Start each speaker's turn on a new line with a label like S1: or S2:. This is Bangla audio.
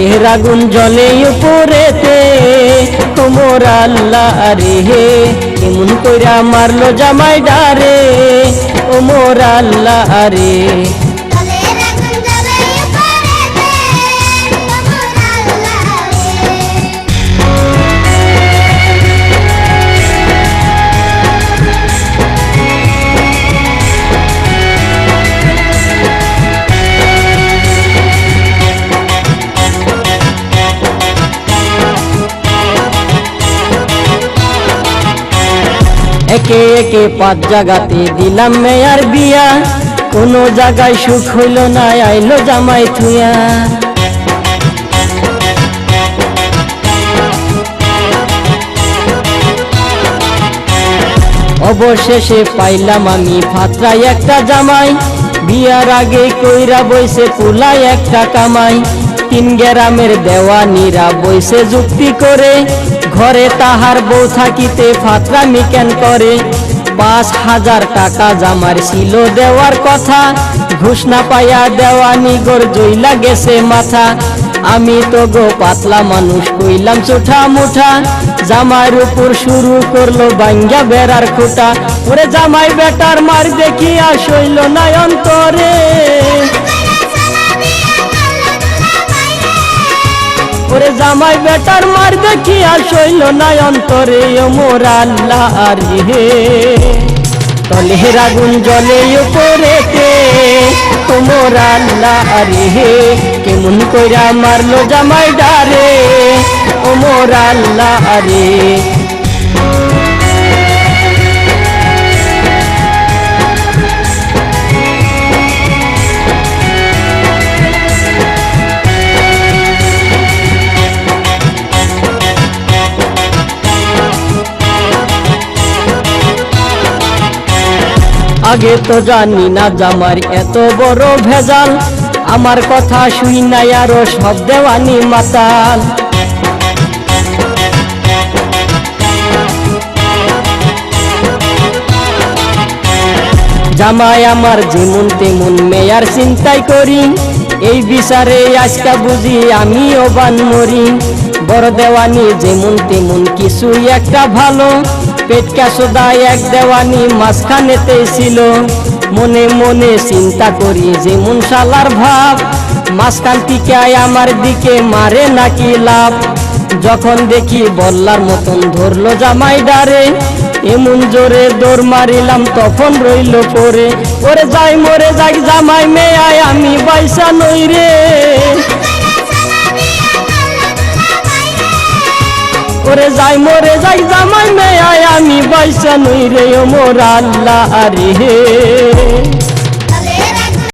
S1: তলের আগুন জলে উপরেতে, তোমর আল্লাহ রে হে এমন কইরা মারলো জামাই ডারে ওমর মোর আল্লাহ রে একে একে পাঁচ জায়গাতে দিলাম মেয়ার বিয়া। কোনো জায়গায় সুখ হইল না, আইলো জামাই থুয়া। অবশেষে পাইলাম আমি ফাতরাই একটা জামাই। বিয়ার আগে কইরা বইছে পুলাই একটা কামাই। তিন গ্রামের দেওয়ানিরা বইছে যুক্তি করে। ঘরে তাহার বউ থাকিতে ফাতরামি কেন করে? পাঁচ হাজার টাকা জামার ছিল দেওয়ার কথা। ঘুষ না পাইয়া দেওয়ানি গোর জইলা গেছে মাথা। আমি তো গো পাতলা মানুষ কইলাম চোঠা মুঠা। জামাইয়ের উপর শুরু করল বাঙ্গা বেড়ার খুঁটা। ওরে জামাই বেটার মার দেখিয়া শৈল নাই অন্তরে। জামাই বেটার মার দেখিয়া শৈল নাই অন্তরে মোর আল্লাহ রে তলের আগুন জলে উপরেতে তোমর আল্লাহ হে। কেমন কইরা মারলো জামাই ডারে? ও মোর আল্লাহ রে আগে তো জানি না জামার এত বড় ভেজাল। আমার কথা শুই নাই আরও সব দেওয়ানি মাতাল। জামাই আমার যেমন তেমন মেয়ার চিন্তাই করি এই বিচারে আজকা বুঝি আমিও বান মরি বড় দেওয়ানি যেমন তেমন কিছুই একটা ভালো। পেট কাসোদায় এক দেওয়ানি মাঝখানেতে ছিল। মনে মনে চিন্তা করি যেমন শালার ভাব, মাঝখান আমার দিকে মারে নাকি লাভ? যখন দেখি বল্লার মতন ধরলো জামাই ডারে, এমন জোরে দৌড় মারিলাম তখন রইল পরে। ওরে যাই মরে যাই জামাই মেয়ায়, আমি বাইসা নই রে। ওরে যাই মরে যাই জামাই আমি বাইসা নই রে মোর আল্লাহ রে